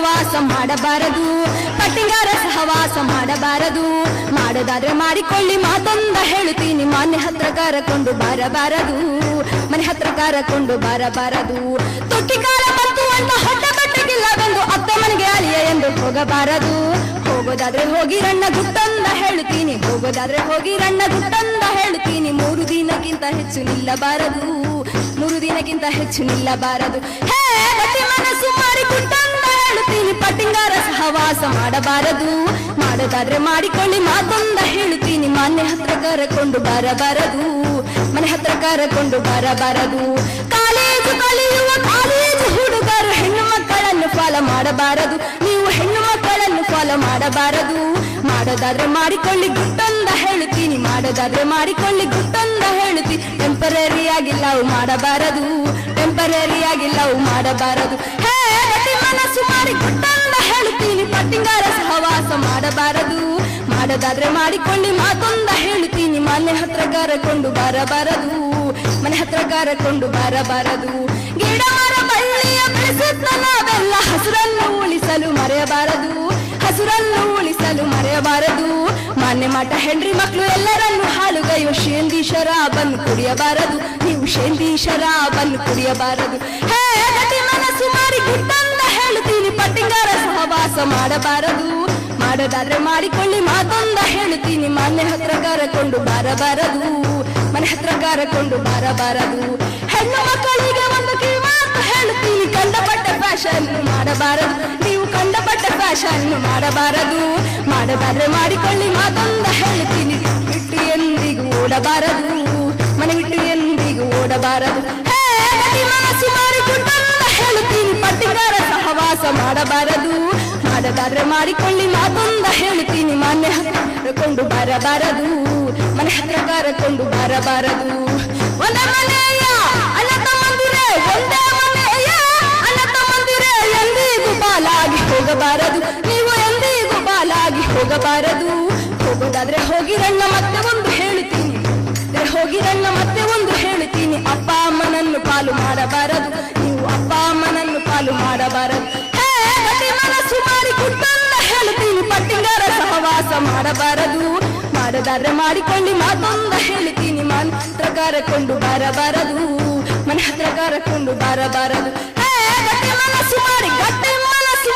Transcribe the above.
ಸಹವಾಸ ಮಾಡಬಾರದು. ಪಟ್ಟಿಂಗಾರ ಸಹವಾಸ ಮಾಡಬಾರದು. ಮಾಡೋದಾದ್ರೆ ಮಾಡಿಕೊಳ್ಳಿ ಮಾತೊಂದ ಹೇಳುತ್ತೀನಿ. ಮಾನ್ಯ ಹತ್ರ ಕರಕೊಂಡು ಬರಬಾರದು. ಮನೆ ಹತ್ರ ಕರಕೊಂಡು ಬರಬಾರದು. ತೊಟ್ಟಿಕಾರ ಮತ್ತು ಅಂತ ಹೊಟ್ಟ ಬಟ್ಟೆಗಿಲ್ಲವೆಂದು ಅತ್ತ ಮನೆಗೆ ಅಲಿಯ ಎಂದು ಹೋಗಬಾರದು. ಹೋಗೋದಾದ್ರೆ ಹೋಗಿ ರಣ್ಣ ಗುಟ್ಟಂದ ಹೇಳುತ್ತೀನಿ. ಹೋಗೋದಾದ್ರೆ ಹೋಗಿ ರಣ್ಣ ಗುಟ್ಟಂದ ಹೇಳುತ್ತೀನಿ. ಮೂರು ದಿನಕ್ಕಿಂತ ಹೆಚ್ಚು ನಿಲ್ಲಬಾರದು. ಮೂರು ದಿನಕ್ಕಿಂತ ಹೆಚ್ಚು ನಿಲ್ಲಬಾರದು. ಹೇ ಮನಸ್ಸು ಮಾರಿ ಹೇಳುತ್ತೀನಿ ಪಟ್ಟಿಂಗಾರ ಸಹವಾಸ ಮಾಡಬಾರದು. ಮಾಡೋದಾದ್ರೆ ಮಾಡಿಕೊಳ್ಳಿ ಮಾತೊಂದ ಹೇಳುತ್ತೀನಿ ಮನೆ ಹತ್ರ ಕರಕೊಂಡು ಬರಬಾರದು. ಮನೆ ಹತ್ರ ಕರಕೊಂಡು ಬರಬಾರದು. ಕಾಲೇಜು ಕಲಿಯುವ, ಕಾಲೇಜು ಹುಡುಗರು ಹೆಣ್ಣು ಮಕ್ಕಳನ್ನು ಫಾಲೋ ಮಾಡಬಾರದು. ನೀವು ಹೆಣ್ಣು ಮಕ್ಕಳನ್ನು ಫಾಲೋ ಮಾಡಬಾರದು. ಮಾಡೋದಾದ್ರೆ ಮಾಡಿಕೊಳ್ಳಿ, ಗುಟ್ಟಂದ ಹೇಳ್ತೀನಿ. ಮಾಡೋದಾದ್ರೆ ಮಾಡಿಕೊಳ್ಳಿ, ಗುಟ್ಟಂದ ಹೇಳುತ್ತೀನಿ ಟೆಂಪರರಿ ಆಗಿ ಲವ್ ಮಾಡಬಾರದು. ಟೆಂಪರರಿ ಆಗಿ ಲವ್ ಮಾಡಬಾರದು. ಹೇ ಮನಸ್ಸು ಮಾಡಿ ಗುಟ್ಟೊಂದ ಹೇಳುತ್ತೀನಿ ಪಟ್ಟಿಂಗಾರ ಸಹವಾಸ ಮಾಡಬಾರದು. ಮಾಡದಾದ್ರೆ ಮಾಡಿಕೊಂಡು ಮಾತೊಂದ ಹೇಳುತ್ತೀನಿ ಮನೆ ಹತ್ರ ಕರಕೊಂಡು ಬರಬಾರದು. ಮನೆ ಹತ್ರ ಕರಕೊಂಡು ಬರಬಾರದು. ಗಿಡ, ಮರ, ಬಳ್ಳಿಯ ಬೆಳೆಸುತ್ತ ಹಸುರನ್ನು ಉಳಿಸಲು ಮರೆಯಬಾರದು. ಹಸುರನ್ನು ಉಳಿಸಲು ಮರೆಯಬಾರದು. ಮಾನ್ಯ ಮಾಟ ಹೆಂಡ್ರಿ ಮಕ್ಕಳು ಎಲ್ಲರನ್ನು ಹಾಳುಗೈಯುವ ಶೇಂದಿ ಶರಾಬನ್ನು ಕುಡಿಯಬಾರದು. ನೀವು ಶೇಂದಿ ಶರಾಬನ್ನು ಕುಡಿಯಬಾರದು. ಹೇ ಮನಸ್ಸು ಮಾರಿ ಮಾಡಬಾರದು. ಮಾಡೋದಾದ್ರೆ ಮಾಡಿಕೊಳ್ಳಿ ಮಾತೊಂದ ಹೇಳುತ್ತೀನಿ ಮನೆ ಹತ್ರ ಕರಕೊಂಡು ಬರಬಾರದು. ಮನೆ ಹತ್ರ ಕರಕೊಂಡು ಬರಬಾರದು. ಹೆಣ್ಣು ಮಕ್ಕಳಿಗೆ ಒಂದು ಕಿವಿಮಾತು ಹೇಳುತ್ತೀನಿ ಕಂಡಪಟ್ಟ ಫ್ಯಾಷನ್ ಮಾಡಬಾರದು. ನೀವು ಕಂಡಪಟ್ಟ ಫ್ಯಾಷನ್ ಮಾಡಬಾರದು. ಮಾಡಬಾದ್ರೆ ಮಾಡಿಕೊಳ್ಳಿ ಮಾತೊಂದ ಹೇಳ್ತೀನಿ. ಬಿಟ್ಟು ಎಂದಿಗೂ ಓಡಬಾರದು. ಮನೆ ಬಿಟ್ಟು ಎಂದಿಗೂ ಓಡಬಾರದು. ಹೇ ಮಾಡದಾದ್ರೆ ಮಾಡಿಕೊಳ್ಳಿ ಮಾತೊಂದ ಹೇಳ್ತೀನಿ ಮಾನ್ಯ ಹತ್ರಕೊಂಡು ಬರಬಾರದು ಮನೆ ಹತ್ರ ಕರಕೊಂಡು ಬರಬಾರದು ಒಂದ ಎಂದಿಗೂ ಬಾಲಾಗಿ ಹೋಗಬಾರದು. ನೀವು ಎಂದಿಗೂ ಬಾಲಾಗಿ ಹೋಗಬಾರದು. ಹೋಗೋದಾದ್ರೆ ಹೋಗಿರಣ್ಣ ಮತ್ತೆ ಒಂದು ಹೇಳ್ತೀನಿ. ಹೋಗಿರಣ್ಣ ಮತ್ತೆ ಒಂದು ಹೇಳ್ತೀನಿ. ಅಪ್ಪ ಅಮ್ಮನನ್ನು ಪಾಲು ಮಾಡಬಾರದು. ನೀವು ಅಪ್ಪ ಅಮ್ಮನನ್ನು ಪಾಲು ಮಾಡಬಾರದು. ಮಾಡಿ ಕುಟ್ಟಲ್ಲ ಹೇಳ್ತೀನಿ ಪಟ್ಟಿಂಗಾರ ಸಹವಾಸ ಮಾಡಬಾರದು. ಮಾಡದಾದ್ರೆ ಮಾಡಿಕೊಂಡು ಮಾತೊಂದ ಹೇಳ್ತೀನಿ ಮಂತ್ರ ಕರಕೊಂಡು ಬರಬಾರದು. ಮನೆ ಹತ್ರ ಕರಕೊಂಡು ಬರಬಾರದು. ಮನಸ್ಸು ಮಾಡಿ, ಗಟ್ಟಿ ಮನಸ್ಸು